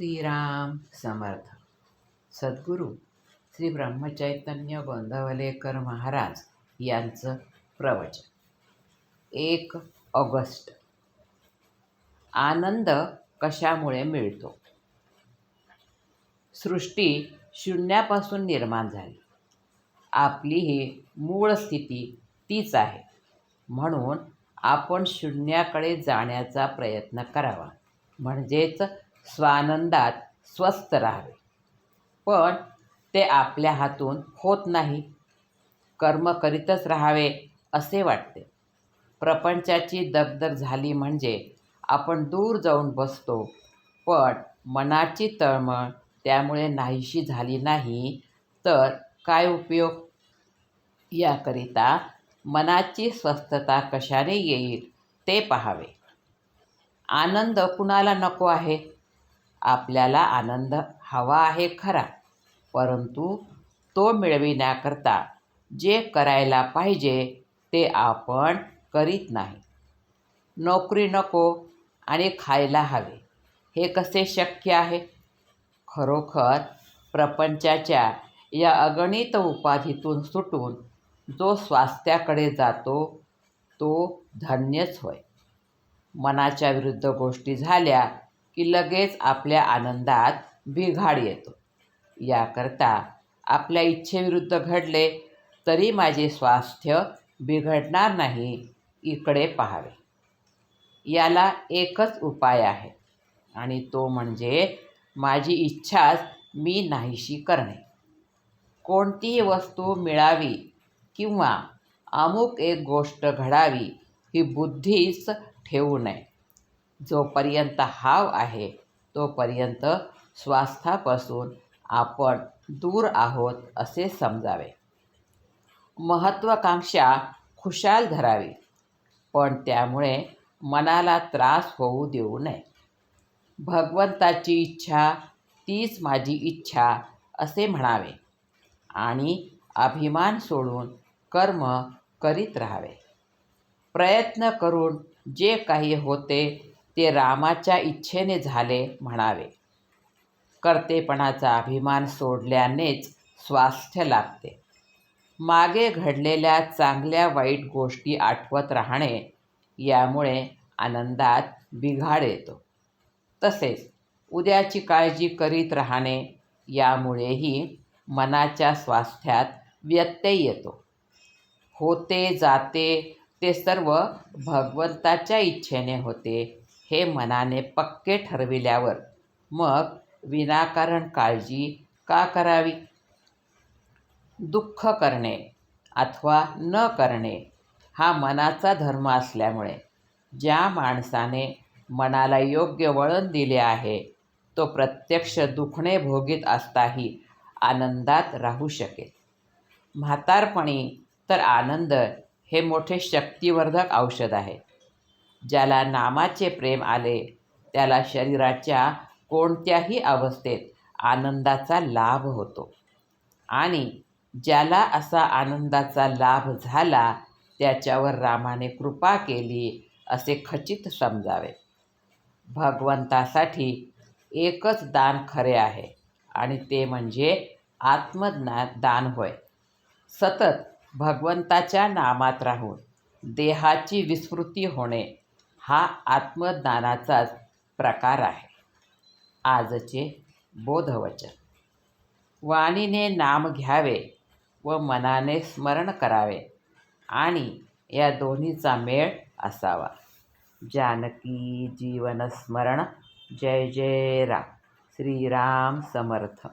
श्रीराम समर्थ। सद्गुरू श्री ब्रह्मचैतन्य गोंधवलेकर महाराज यांचं प्रवचन. एक ऑगस्ट. आनंद कशामुळे मिळतो? सृष्टी शून्यापासून निर्माण झाली. आपली ही मूळ स्थिती तीच आहे. म्हणून आपण शून्याकडे जाण्याचा प्रयत्न करावा. म्हणजेच स्वानंदात स्वस्थ राहावे. पण ते आपल्या हातून होत नाही. कर्म करीतच राहावे असे वाटते. प्रपंचाची दगदग झाली म्हणजे आपण दूर जाऊन बसतो. पण मनाची तळमळ त्यामुळे नाहीशी झाली नाही तर काय उपयोग? याकरिता मनाची स्वस्थता कशाने येईल ते पाहावे. आनंद कुणाला नको आहे? आपल्याला आनंद हवा आहे खरा. परंतु तो मिळविण्याकरता जे करायला पाहिजे ते आपण करीत नाही. नोकरी नको आणि खायला हवे हे कसे शक्य आहे? खरोखर प्रपंचाच्या या अगणित उपाधीतून सुटून जो स्वास्थ्याकडे जातो तो धन्यच होय. मनाच्या विरुद्ध गोष्टी झाल्या की लगेच आपल्या आनंदात बिघाड येतो. याकरता आपल्या इच्छेविरुद्ध घडले तरी माझे स्वास्थ्य बिघडणार नाही इकडे पाहावे. याला एकच उपाय आहे आणि तो म्हणजे माझी इच्छाच मी नाहीशी करणे. कोणतीही वस्तू मिळावी किंवा अमुक एक गोष्ट घडावी ही बुद्धीच ठेवू नये. जोपर्यंत हाव आहे तोपर्यंत स्वास्थापासून आपण दूर आहोत असे समजावे. महत्त्वाकांक्षा खुशाल धरावी पण त्यामुळे मनाला त्रास होऊ देऊ नये. भगवंताची इच्छा तीच माझी इच्छा असे म्हणावे आणि अभिमान सोडून कर्म करीत राहावे. प्रयत्न करून जे काही होते ते रामाच्या इच्छेने झाले म्हणावे. कर्तेपणाचा अभिमान सोडल्यानेच स्वास्थ्य लागते मागे घडलेल्या चांगल्या वाईट गोष्टी आठवत राहणे यामुळे आनंदात बिघाड येतो. तसेच उद्याची काळजी करीत राहणे यामुळेही मनाच्या स्वास्थ्यात व्यत्यय येतो. होते जाते ते सर्व भगवंताच्या इच्छेने होते. हे मनाने पक्के ठरविल्यावर मग विनाकारण काळजी का करावी? दुःख करणे अथवा न करणे हा मनाचा धर्म असल्यामुळे ज्या माणसाने मनाला योग्य वळण दिले आहे तो प्रत्यक्ष दुखणे भोगीत असताही आनंदात राहू शकेल. म्हातारपणी तर आनंद हे मोठे शक्तिवर्धक औषध आहे. ज्याला नामाचे प्रेम आले त्याला शरीराच्या कोणत्याही अवस्थेत आनंदाचा लाभ होतो. आणि ज्याला असा आनंदाचा लाभ झाला त्याच्यावर रामाने कृपा केली असे खचित समजावे. भगवंतासाठी एकच दान खरे आहे आणि ते म्हणजे आत्मज्ञान दान होय. सतत भगवंताच्या नामात राहून देहाची विस्मृती होणे हा आत्मज्ञानाचाच प्रकार आहे. आजचे बोधवचन. वाणीने नाम घ्यावे व मनाने स्मरण करावे आणि या दोन्हीचा मेळ असावा. जानकी जीवनस्मरण जय जय राम. श्रीराम समर्थ.